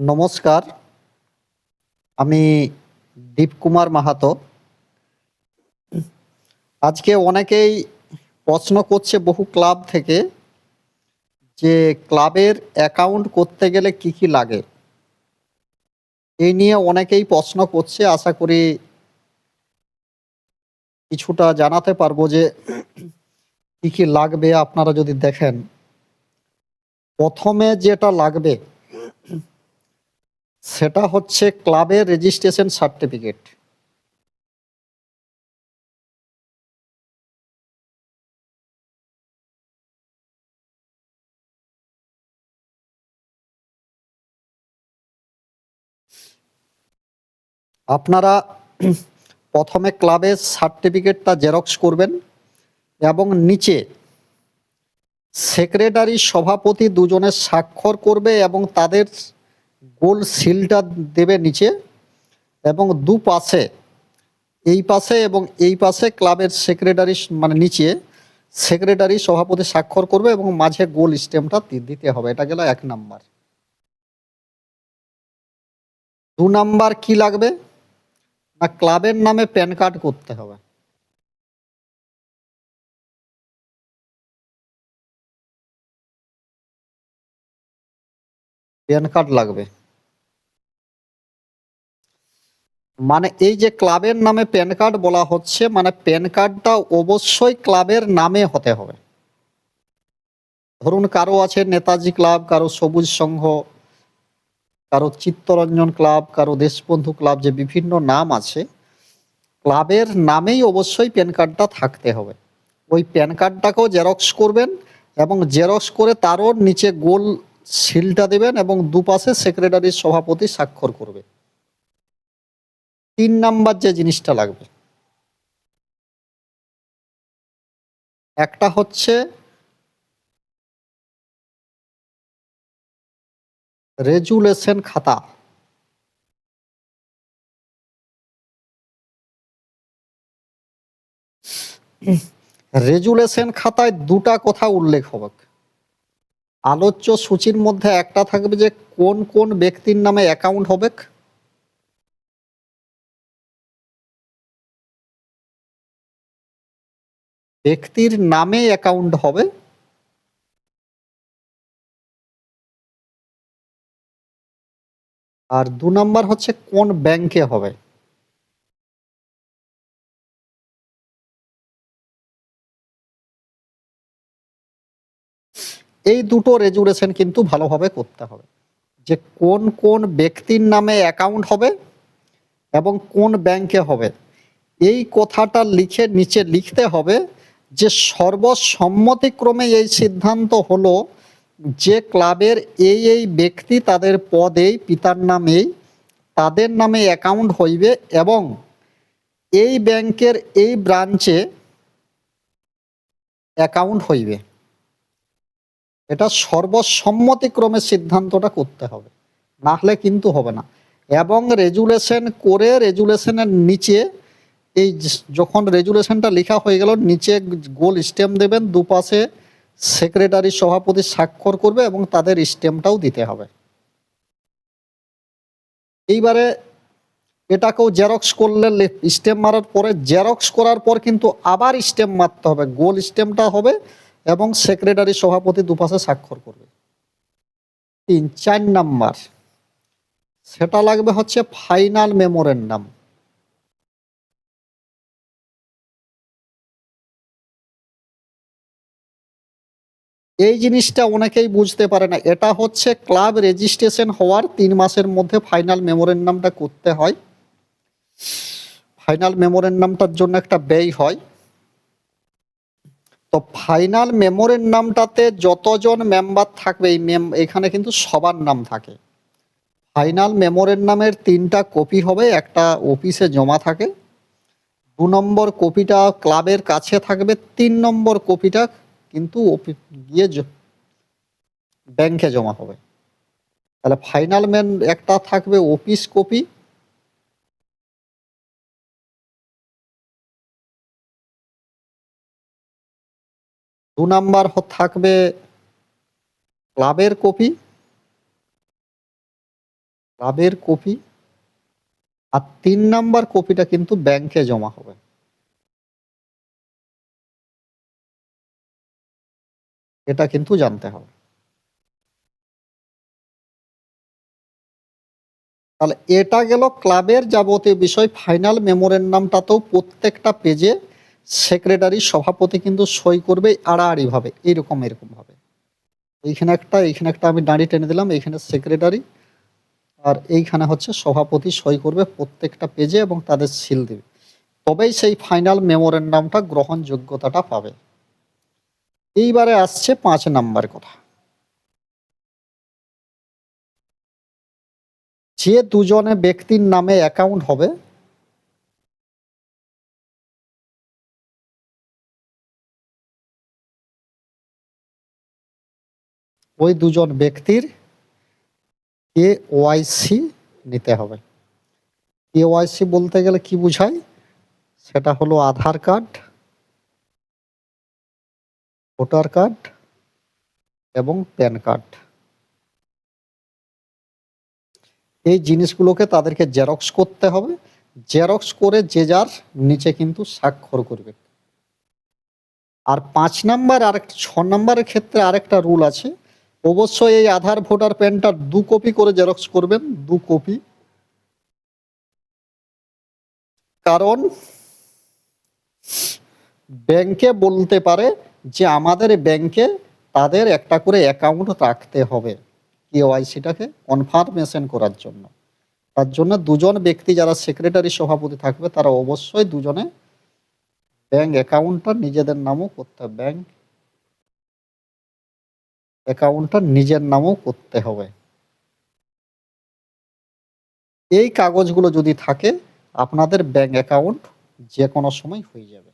নমস্কার। আমি দীপকুমার মাহাতো। আজকে অনেকেই প্রশ্ন করছে বহু ক্লাব থেকে যে ক্লাবের অ্যাকাউন্ট করতে গেলে কি কি লাগে। এই নিয়ে অনেকেই প্রশ্ন করছে, আশা করি কিছুটা জানাতে পারব যে কি কি লাগবে আপনারা যদি দেখেন। প্রথমে যেটা লাগবে সেটা হচ্ছে ক্লাবের রেজিস্ট্রেশন সার্টিফিকেট আপনারা প্রথমে ক্লাবের সার্টিফিকেটটা জেরক্স করবেন এবং নিচে সেক্রেটারি সভাপতি দুজনের স্বাক্ষর করবে এবং তাদের গোল সিলটা দেবে নিচে এবং দু পাশে, এই পাশে এবং এই পাশে ক্লাবের সেক্রেটারি মানে নিচে সেক্রেটারি সভাপতি স্বাক্ষর করবে এবং মাঝে গোল স্টেমটা দিতে হবে। এটা গেল এক নাম্বার। দু নাম্বার কি লাগবে? না, ক্লাবের নামে প্যান কার্ড করতে হবে। প্যান কার্ড লাগবে। মানে এই যে ক্লাবের নামে প্যান কার্ড বলা হচ্ছে মানে প্যান কার্ডটা অবশ্যই ক্লাবের নামে হতে হবে। ধরুন কারও আছে নেতাজি ক্লাব, কারও সবুজ সংঘ, কারও চিত্তরঞ্জন ক্লাব, কারও দেশবন্ধু ক্লাব, যে বিভিন্ন নাম আছে, ক্লাবের নামেই অবশ্যই প্যান কার্ডটা থাকতে হবে। ওই প্যান কার্ডটাকেও জেরক্স করবেন এবং জেরক্স করে তারও নিচে গোল সিলটা দেবেন এবং দুপাশে সেক্রেটারির সভাপতি স্বাক্ষর করবে। তিন নাম্বার যে জিনিসটা লাগবে, একটা হচ্ছে রেজুলেশন খাতা। রেজুলেশন খাতায় দুটা কথা উল্লেখ হবে। আলোচ্য সূচির মধ্যে একটা থাকবে যে কোন কোন ব্যক্তির নামে অ্যাকাউন্ট হবে? ব্যক্তির নামে অ্যাকাউন্ট হবে। আর দু নম্বর হচ্ছে কোন ব্যাংকে হবে। এই দুটো রেজুলেশন কিন্তু ভালোভাবে করতে হবে। যে কোন কোন ব্যক্তির নামে অ্যাকাউন্ট হবে এবং কোন ব্যাংকে হবে। এই কথাটা লিখে নিচে লিখতে হবে যে সর্বসম্মতিক্রমে এই সিদ্ধান্ত হলো যে ক্লাবের এই এই ব্যক্তি তাদের পদেই, পিতার নামেই, তাদের নামে অ্যাকাউন্ট হইবে এবং এই ব্যাংকের এই ব্রাঞ্চে অ্যাকাউন্ট হইবে। এটা সর্বসম্মতিক্রমে সিদ্ধান্তটা করতে হবে। না হলে কিন্তু হবে না। এবং রেজুলেশন করে রেজুলেশনের নিচে এই যখন রেজুলেশনটা লেখা হয়ে গেল, নিচে গোল স্টেম দেবেন, দুপাশে সেক্রেটারি সভাপতি স্বাক্ষর করবে এবং তাদের স্টেমটাও দিতে হবে। এইবারে এটাকেও জেরক্স করলে স্টেম মারার পরে জেরক্স করার পর কিন্তু আবার স্টেম মারতে হবে। গোল স্টেমটা হবে এবং সেক্রেটারি সভাপতি দুপাশে স্বাক্ষর করবে। তিন, চার নাম্বার। সেটা লাগবে হচ্ছে ফাইনাল মেমোরেন্ডাম। এই জিনিসটা অনেকেই বুঝতে পারে না। এটা হচ্ছে ক্লাব রেজিস্ট্রেশন হওয়ার তিন মাসের মধ্যে ফাইনাল মেমোরেন্ডামটা করতে হয়। ফাইনাল মেমোরেন্ডামটার জন্য একটা ব্যয় হয়। তো ফাইনাল মেমোরেন্ডামটাতে যতজন মেম্বার থাকবে, এই মেম এখানে কিন্তু সবার নাম থাকে। ফাইনাল মেমোরেন্ডামের তিনটা কপি হবে, একটা অফিসে জমা থাকে, দু নম্বর কপিটা ক্লাবের কাছে থাকবে, তিন নম্বর কপিটা কিন্তু গিয়ে ব্যাংকে জমা হবে। তাহলে ফাইনাল মেন একটা থাকবে অফিস কপি দু নাম্বার থাকবে ক্লাবের কপি। ক্লাবের কপি। আর তিন নাম্বার কপিটা কিন্তু ব্যাংকে জমা হবে। এটা কিন্তু জানতে হবে। তাহলে এটা গেল ক্লাবের যাবতীয় বিষয়। ফাইনাল মেমোরেন্ডামটাতেও প্রত্যেকটা পেজে সেক্রেটারি সভাপতি কিন্তু সই করবে আড়াআড়ি ভাবে এইরকম এরকম ভাবে এইখানে একটা এইখানে একটা আমি দাঁড়িয়ে টেনে দিলাম, এইখানে সেক্রেটারি, আর এইখানে হচ্ছে সভাপতি সই করবে প্রত্যেকটা পেজে এবং তাদের সিল দেবে। তবেই সেই ফাইনাল মেমোরেন্ডামটা, গ্রহণযোগ্যতাটা পাবে। এইবারে আসছে পাঁচ নাম্বার কথা। যে দুজনে ব্যক্তির নামে অ্যাকাউন্ট হবে ওই দুজন ব্যক্তির কে ওয়াইসি নিতে হবে। কে ওয়াইসি বলতে গেলে কি বোঝায় সেটা হলো আধার কার্ড, ভোটার কার্ড এবং প্যান কার্ড। এই জিনিসগুলোকে তাদেরকে জেরক্স করতে হবে। জেরক্স করে যে যার নিচে কিন্তু স্বাক্ষর করবে। আর পাঁচ নাম্বার আর ছ নাম্বারের ক্ষেত্রে আরেকটা রুল আছে। অবশ্যই এই আধার, ভোটার প্যানটা দু কপি করে জেরক্স করবেন, দু কপি। কারণ ব্যাংকে বলতে পারে যে আমাদের ব্যাংকে তাদের একটা করে অ্যাকাউন্ট রাখতে হবে কেওয়াইসিটাকে কনফার্মেশন করার জন্য। তার জন্য দুজন ব্যক্তি যারা সেক্রেটারি সভাপতি থাকবে, তারা অবশ্যই দুজনে ব্যাংক অ্যাকাউন্টটা নিজেদের নামও করতে হবে। ব্যাংক অ্যাকাউন্টটা নিজের নামও করতে হবে। এই কাগজগুলো যদি থাকে, আপনাদের ব্যাংক অ্যাকাউন্ট যে কোনো সময় হয়ে যাবে।